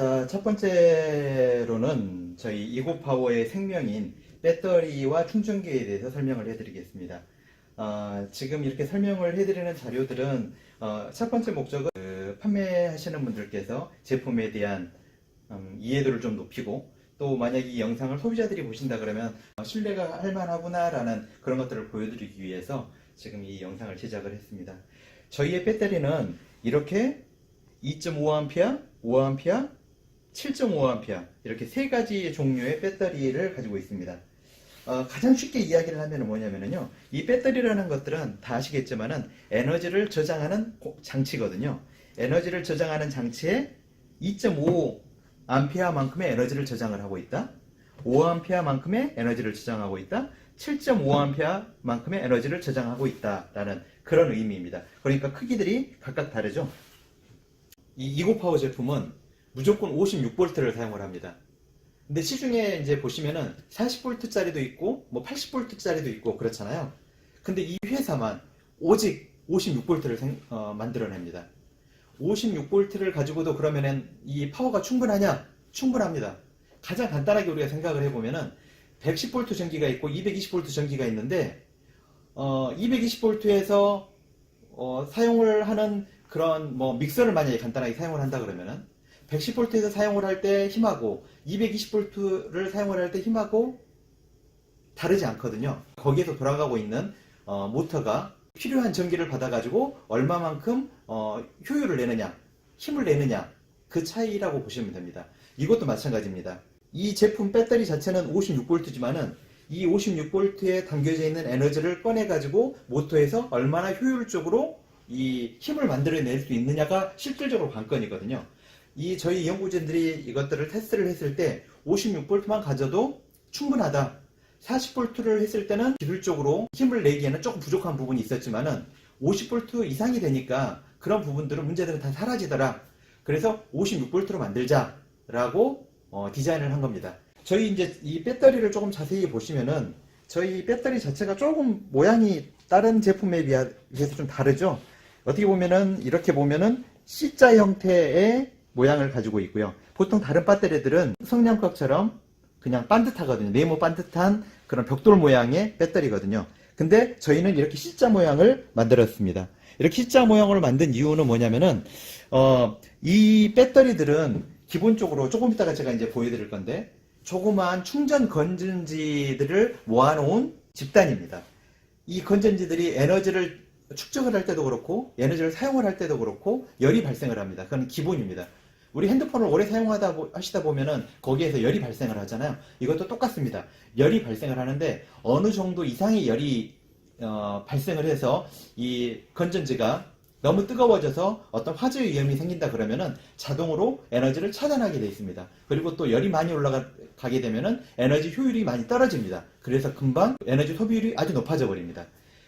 자, 첫 번째로는 저희 이고파워의 생명인 배터리와 충전기에 대해서 설명을 해드리겠습니다. 어, 지금 이렇게 설명을 해드리는 자료들은 어, 첫 번째 목적은 그 판매하시는 분들께서 제품에 대한 음, 이해도를 좀 높이고 또 만약 이 영상을 소비자들이 보신다 그러면 어, 신뢰가 할 만하구나라는 그런 것들을 보여드리기 위해서 지금 이 영상을 제작을 했습니다. 저희의 배터리는 이렇게 2.5A, 5A, 7.5A 이렇게 세 가지 종류의 배터리를 가지고 있습니다. 어, 가장 쉽게 이야기를 하면 뭐냐면요. 이 배터리라는 것들은 다 아시겠지만은 에너지를 저장하는 고- 장치거든요. 에너지를 저장하는 장치에 2.5A만큼의 에너지를 저장을 하고 있다. 5A만큼의 에너지를 저장하고 있다. 7.5A만큼의 에너지를 저장하고 있다라는 그런 의미입니다. 그러니까 크기들이 각각 다르죠. 이 이고파워 제품은 무조건 56V를 사용을 합니다. 근데 시중에 이제 보시면은 40V짜리도 있고 뭐 80V짜리도 있고 그렇잖아요. 근데 이 회사만 오직 56V를 만들어냅니다. 56V를 가지고도 그러면은 이 파워가 충분하냐? 충분합니다. 가장 간단하게 우리가 생각을 해보면은 110V 전기가 있고 220V 전기가 있는데 어, 220V에서 어, 사용을 하는 그런 뭐 믹서를 만약에 간단하게 사용을 한다 그러면은 110V에서 사용을 할 때 힘하고 220V를 사용을 할 때 힘하고 다르지 않거든요. 거기에서 돌아가고 있는 어, 모터가 필요한 전기를 받아가지고 얼마만큼 어, 효율을 내느냐, 힘을 내느냐 그 차이라고 보시면 됩니다. 이것도 마찬가지입니다. 이 제품 배터리 자체는 56V지만은 이 56V에 담겨져 있는 에너지를 꺼내가지고 모터에서 얼마나 효율적으로 이 힘을 만들어낼 수 있느냐가 실질적으로 관건이거든요. 이 저희 연구진들이 이것들을 테스트를 했을 때 56V만 가져도 충분하다. 40V를 했을 때는 기술적으로 힘을 내기에는 조금 부족한 부분이 있었지만은 50V 이상이 되니까 그런 부분들은 문제들은 다 사라지더라. 그래서 56V로 만들자라고 어, 디자인을 한 겁니다. 저희 이제 이 배터리를 조금 자세히 보시면은 저희 배터리 자체가 조금 모양이 다른 제품에 비해서 좀 다르죠. 어떻게 보면은 이렇게 보면은 C자 형태의 모양을 가지고 있고요. 보통 다른 배터리들은 성냥컵처럼 그냥 반듯하거든요. 네모 반듯한 그런 벽돌 모양의 배터리거든요. 근데 저희는 이렇게 C자 모양을 만들었습니다. 이렇게 C자 모양을 만든 이유는 뭐냐면은 어, 이 배터리들은 기본적으로 조금 이따가 제가 이제 보여드릴 건데 조그마한 충전 건전지들을 모아놓은 집단입니다. 이 건전지들이 에너지를 축적을 할 때도 그렇고 에너지를 사용을 할 때도 그렇고 열이 발생을 합니다. 그건 기본입니다. 우리 핸드폰을 오래 사용하다 보- 하시다 보면은 거기에서 열이 발생을 하잖아요. 이것도 똑같습니다. 열이 발생을 하는데 어느 정도 이상의 열이 어, 발생을 해서 이 건전지가 너무 뜨거워져서 어떤 화재 위험이 생긴다 그러면은 자동으로 에너지를 차단하게 되어 있습니다. 그리고 또 열이 많이 올라가게 되면은 에너지 효율이 많이 떨어집니다. 그래서 금방 에너지 소비율이 아주 높아져 버립니다.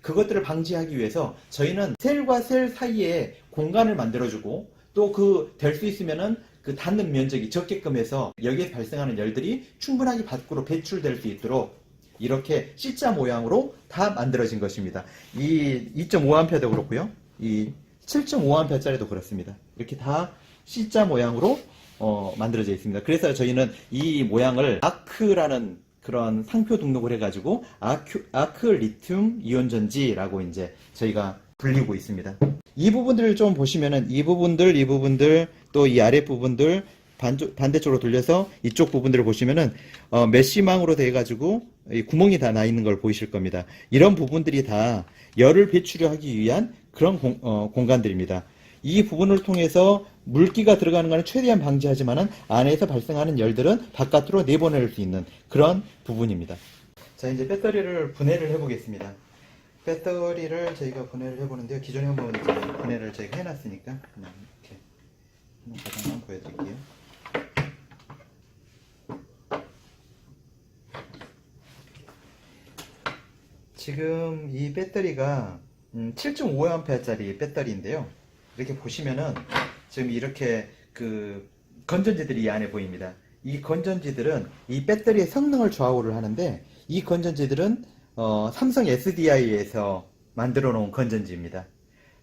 그것들을 방지하기 위해서 저희는 셀과 셀 사이에 공간을 만들어주고 또 그 될 수 있으면은 그 닿는 면적이 적게끔 해서 여기에 발생하는 열들이 충분하게 밖으로 배출될 수 있도록 이렇게 C자 모양으로 다 만들어진 것입니다. 이 2.5A도 그렇고요. 이 7.5A짜리도 그렇습니다. 이렇게 다 C자 모양으로 어, 만들어져 있습니다. 그래서 저희는 이 모양을 아크라는 그런 상표 등록을 해가지고 아크, 아크 리튬 이온 전지라고 이제 저희가 불리고 있습니다. 이 부분들을 좀 보시면은 이 부분들, 이 부분들, 또 이 아래 부분들 반쪽, 반대쪽으로 돌려서 이쪽 부분들을 보시면은 어, 메쉬망으로 돼 가지고 이 구멍이 다 나 있는 걸 보이실 겁니다. 이런 부분들이 다 열을 배출하기 위한 그런 공, 어, 공간들입니다. 이 부분을 통해서 물기가 들어가는 것은 최대한 방지하지만은 안에서 발생하는 열들은 바깥으로 내보낼 수 있는 그런 부분입니다. 자, 이제 배터리를 분해를 해보겠습니다. 배터리를 저희가 분해를 해보는데요. 기존에 한번 분해를 저희가 해놨으니까 그냥 이렇게 한번 가정만 보여드릴게요. 지금 이 배터리가 7.5A짜리 배터리인데요. 이렇게 보시면은 지금 이렇게 그 건전지들이 이 안에 보입니다. 이 건전지들은 이 배터리의 성능을 좌우를 하는데 이 건전지들은 어, 삼성 SDI에서 만들어 놓은 건전지입니다.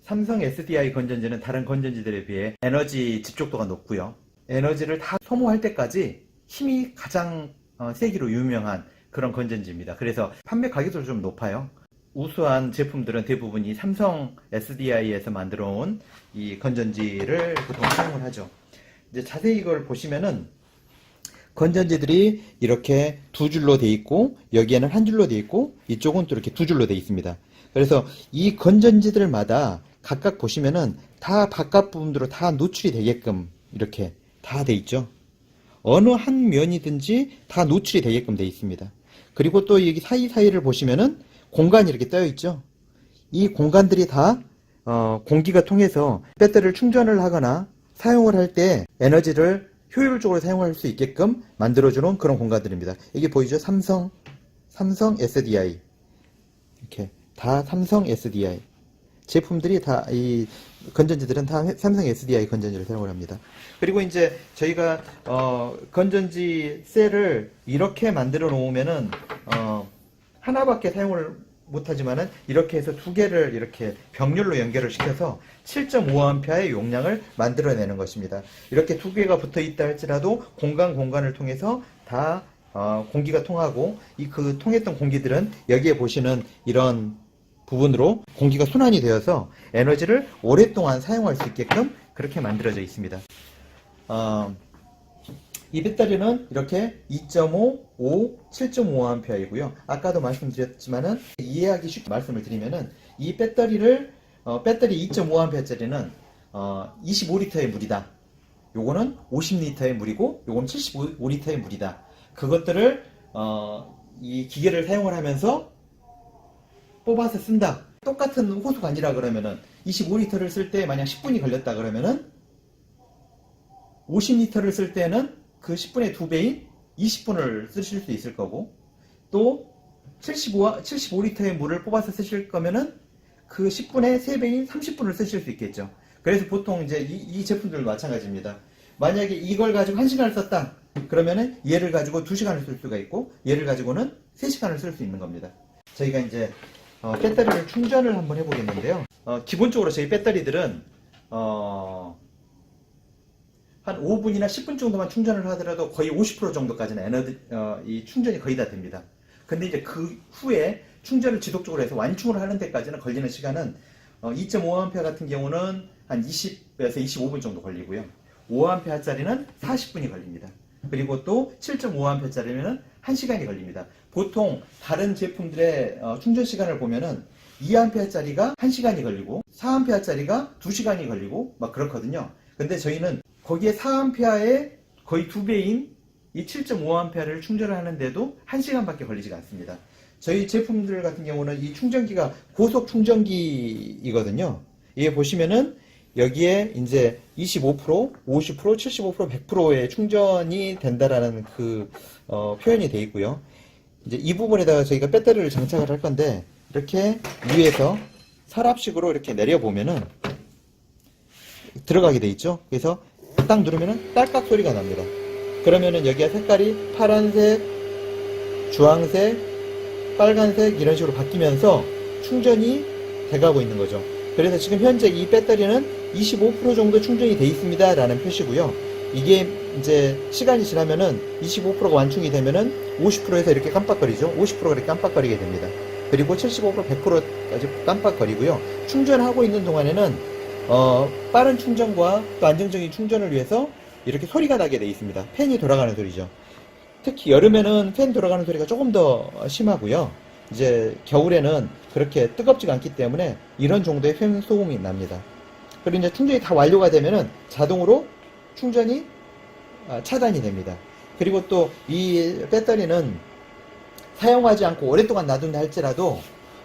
삼성 SDI 건전지는 다른 건전지들에 비해 에너지 집적도가 높고요. 에너지를 다 소모할 때까지 힘이 가장 어, 세기로 유명한 그런 건전지입니다. 그래서 판매 가격도 좀 높아요. 우수한 제품들은 대부분 이 삼성 SDI에서 만들어 온 이 건전지를 보통 사용을 하죠. 이제 자세히 이걸 보시면은 건전지들이 이렇게 두 줄로 돼 있고 여기에는 한 줄로 돼 있고 이쪽은 또 이렇게 두 줄로 돼 있습니다. 그래서 이 건전지들마다 각각 보시면은 다 바깥 부분으로 다 노출이 되게끔 이렇게 다 돼 있죠. 어느 한 면이든지 다 노출이 되게끔 돼 있습니다. 그리고 또 여기 사이사이를 보시면은 공간이 이렇게 떠 있죠. 이 공간들이 다 어, 공기가 통해서 배터리를 충전을 하거나 사용을 할 때 에너지를 효율적으로 사용할 수 있게끔 만들어주는 그런 공간들입니다. 이게 보이죠? 삼성, 삼성 SDI. 이렇게 다 삼성 SDI. 제품들이 다 이 건전지들은 다 삼성 SDI 건전지를 사용을 합니다. 그리고 이제 저희가 어, 건전지 셀을 이렇게 만들어 놓으면은 어, 하나밖에 사용을 못하지만은 이렇게 해서 두 개를 이렇게 병렬로 연결을 시켜서 7.5A의 용량을 만들어내는 것입니다. 이렇게 두 개가 붙어 있다 할지라도 공간 공간을 통해서 다 어, 공기가 통하고 이 그 통했던 공기들은 여기에 보시는 이런 부분으로 공기가 순환이 되어서 에너지를 오랫동안 사용할 수 있게끔 그렇게 만들어져 있습니다. 어, 이 배터리는 이렇게 2.5, 5, 7.5A이고요. 아까도 말씀드렸지만은 이해하기 쉽게 말씀을 드리면은 이 배터리를 어, 배터리 2.5A짜리는 어, 25리터의 물이다. 요거는 50리터의 물이고 요거는 75리터의 물이다. 그것들을 어, 이 기계를 사용을 하면서 뽑아서 쓴다. 똑같은 호수가 아니라 그러면은 25리터를 쓸 때 만약 10분이 걸렸다 그러면은 50리터를 쓸 때는 그 10분의 2배인 20분을 쓰실 수 있을 거고 또 75, 75리터의 물을 뽑아서 쓰실 거면은 그 10분의 3배인 30분을 쓰실 수 있겠죠. 그래서 보통 이제 이, 이 제품들 마찬가지입니다. 만약에 이걸 가지고 1시간을 썼다. 그러면은 얘를 가지고 2시간을 쓸 수가 있고 얘를 가지고는 3시간을 쓸 수 있는 겁니다. 저희가 이제 어, 배터리를 충전을 한번 해보겠는데요. 어, 기본적으로 저희 배터리들은 어, 한 5분이나 10분 정도만 충전을 하더라도 거의 50% 정도까지는 에너지, 어, 이 충전이 거의 다 됩니다. 근데 이제 그 후에 충전을 지속적으로 해서 완충을 하는 데까지는 걸리는 시간은 어, 2.5A 같은 경우는 한 20에서 25분 정도 걸리고요. 5A짜리는 40분이 걸립니다. 그리고 또 7.5A짜리는 1시간이 걸립니다. 보통 다른 제품들의 어, 충전 시간을 보면은 2A짜리가 1시간이 걸리고 4A짜리가 2시간이 걸리고 막 그렇거든요. 근데 저희는 거기에 4A의 거의 두 배인 이 7.5A를 충전을 하는데도 1시간밖에 걸리지가 않습니다. 저희 제품들 같은 경우는 이 충전기가 고속 충전기이거든요. 이게 보시면은 여기에 이제 25%, 50%, 75%, 100%의 충전이 된다라는 그 어, 표현이 되어 있고요. 이제 이 부분에다가 저희가 배터리를 장착을 할 건데 이렇게 위에서 서랍식으로 이렇게 내려 보면은 들어가게 돼 있죠. 그래서 딱 누르면은 딸깍 소리가 납니다. 그러면은 여기가 색깔이 파란색, 주황색, 빨간색 이런 식으로 바뀌면서 충전이 돼가고 있는 거죠. 그래서 지금 현재 이 배터리는 25% 정도 충전이 돼 있습니다. 라는 표시고요. 이게 이제 시간이 지나면은 25%가 완충이 되면은 50%에서 이렇게 깜빡거리죠. 50%가 이렇게 깜빡거리게 됩니다. 그리고 75%, 100%까지 깜빡거리고요. 충전하고 있는 동안에는 어, 빠른 충전과 또 안정적인 충전을 위해서 이렇게 소리가 나게 돼 있습니다. 팬이 돌아가는 소리죠. 특히 여름에는 팬 돌아가는 소리가 조금 더 심하고요. 이제 겨울에는 그렇게 뜨겁지가 않기 때문에 이런 정도의 팬 소음이 납니다. 그리고 이제 충전이 다 완료가 되면은 자동으로 충전이 아, 차단이 됩니다. 그리고 또 이 배터리는 사용하지 않고 오랫동안 놔둔다 할지라도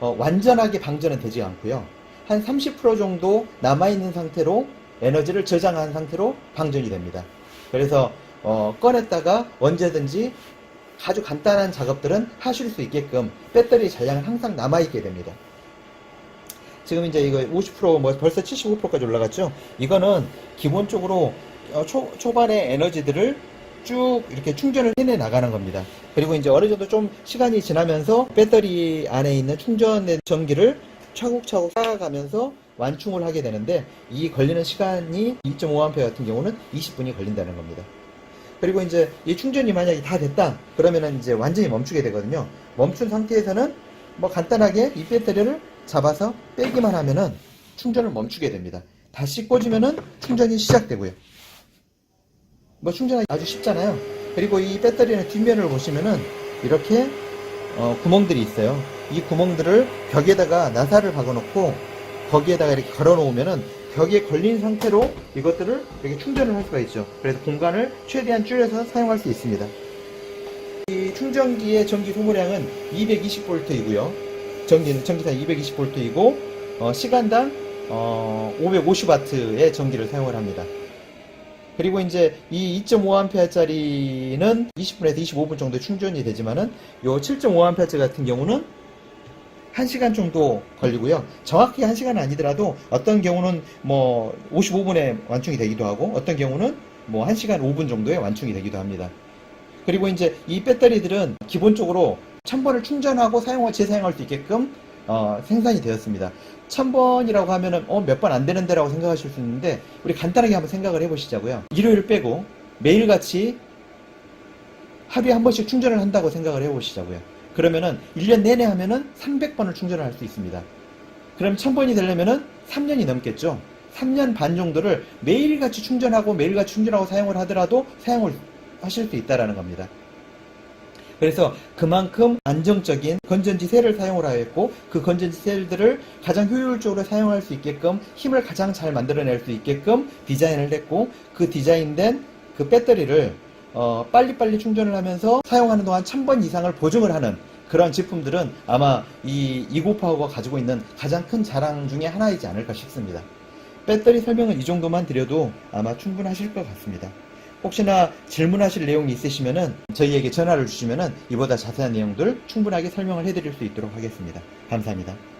어, 완전하게 방전은 되지 않고요. 한 30% 정도 남아있는 상태로 에너지를 저장한 상태로 방전이 됩니다. 그래서 어, 꺼냈다가 언제든지 아주 간단한 작업들은 하실 수 있게끔 배터리 잔량은 항상 남아있게 됩니다. 지금 이제 이거 50%뭐 벌써 75%까지 올라갔죠? 이거는 기본적으로 어, 초, 초반에 에너지들을 쭉 이렇게 충전을 해내 나가는 겁니다. 그리고 이제 어느 정도 좀 시간이 지나면서 배터리 안에 있는 충전의 전기를 차곡차곡 쌓아가면서 완충을 하게 되는데 이 걸리는 시간이 2.5A 같은 경우는 20분이 걸린다는 겁니다. 그리고 이제 이 충전이 만약에 다 됐다 그러면은 이제 완전히 멈추게 되거든요. 멈춘 상태에서는 뭐 간단하게 이 배터리를 잡아서 빼기만 하면은 충전을 멈추게 됩니다. 다시 꽂으면은 충전이 시작되고요. 뭐 충전하기 아주 쉽잖아요. 그리고 이 배터리의 뒷면을 보시면은 이렇게 어, 구멍들이 있어요. 이 구멍들을 벽에다가 나사를 박아놓고 거기에다가 이렇게 걸어놓으면은 벽에 걸린 상태로 이것들을 이렇게 충전을 할 수가 있죠. 그래서 공간을 최대한 줄여서 사용할 수 있습니다. 이 충전기의 전기 소모량은 220V이고요. 전기는 전기상 220V이고 어, 시간당 어, 550W의 전기를 사용을 합니다. 그리고 이제 이 2.5A짜리는 20분에서 25분 정도 충전이 되지만은 요 7.5A 같은 경우는 1시간 정도 걸리고요. 정확히 1시간은 아니더라도 어떤 경우는 뭐 55분에 완충이 되기도 하고 어떤 경우는 뭐 1시간 5분 정도에 완충이 되기도 합니다. 그리고 이제 이 배터리들은 기본적으로 1000번을 충전하고 사용을 재사용할 수 있게끔 어, 생산이 되었습니다. 1000번이라고 하면은 어, 몇 번 안 되는데라고 생각하실 수 있는데 우리 간단하게 한번 생각을 해 보시자고요. 일요일 빼고 매일같이 하루에 한 번씩 충전을 한다고 생각을 해 보시자고요. 그러면은 1년 내내 하면은 300번을 충전을 할 수 있습니다. 그럼 1000번이 되려면은 3년이 넘겠죠. 3년 반 정도를 매일같이 충전하고 매일같이 충전하고 사용을 하더라도 사용을 하실 수 있다라는 겁니다. 그래서 그만큼 안정적인 건전지 셀을 사용을 하였고 그 건전지 셀들을 가장 효율적으로 사용할 수 있게끔 힘을 가장 잘 만들어낼 수 있게끔 디자인을 했고 그 디자인된 그 배터리를 어, 빨리빨리 충전을 하면서 사용하는 동안 1000번 이상을 보증을 하는 그런 제품들은 아마 이 이고파워가 가지고 있는 가장 큰 자랑 중에 하나이지 않을까 싶습니다. 배터리 설명은 이 정도만 드려도 아마 충분하실 것 같습니다. 혹시나 질문하실 내용이 있으시면은 저희에게 전화를 주시면은 이보다 자세한 내용들 충분하게 설명을 해드릴 수 있도록 하겠습니다. 감사합니다.